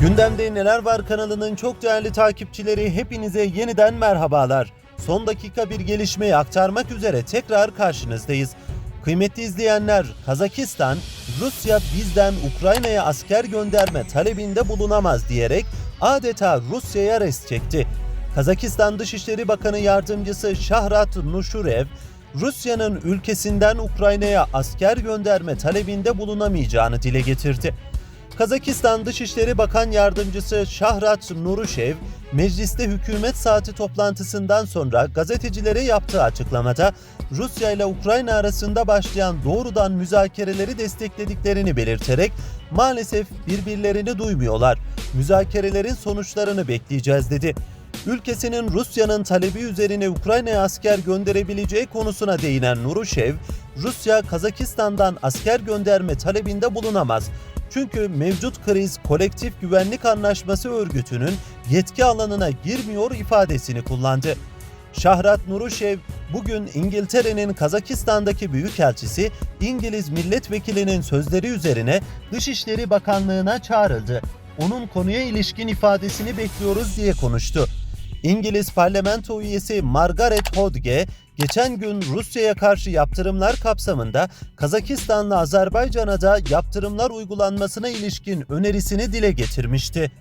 Gündemde Neler Var kanalının çok değerli takipçileri hepinize yeniden merhabalar. Son dakika bir gelişmeyi aktarmak üzere tekrar karşınızdayız. Kıymetli izleyenler, Kazakistan, Rusya bizden Ukrayna'ya asker gönderme talebinde bulunamaz diyerek adeta Rusya'ya res çekti. Kazakistan Dışişleri Bakanı Yardımcısı Şahrat Nuşurev, Rusya'nın ülkesinden Ukrayna'ya asker gönderme talebinde bulunamayacağını dile getirdi. Kazakistan Dışişleri Bakan Yardımcısı Şahrat Nuruşev, mecliste hükümet saati toplantısından sonra gazetecilere yaptığı açıklamada Rusya ile Ukrayna arasında başlayan doğrudan müzakereleri desteklediklerini belirterek maalesef birbirlerini duymuyorlar. Müzakerelerin sonuçlarını bekleyeceğiz dedi. Ülkesinin Rusya'nın talebi üzerine Ukrayna'ya asker gönderebileceği konusuna değinen Nuruşev, Rusya Kazakistan'dan asker gönderme talebinde bulunamaz. Çünkü mevcut kriz kolektif güvenlik anlaşması örgütünün yetki alanına girmiyor ifadesini kullandı. Şahrat Nuruşev bugün İngiltere'nin Kazakistan'daki büyükelçisi İngiliz milletvekilinin sözleri üzerine Dışişleri Bakanlığı'na çağrıldı. Onun konuya ilişkin ifadesini bekliyoruz diye konuştu. İngiliz parlamento üyesi Margaret Hodge geçen gün Rusya'ya karşı yaptırımlar kapsamında Kazakistan'la Azerbaycan'a da yaptırımlar uygulanmasına ilişkin önerisini dile getirmişti.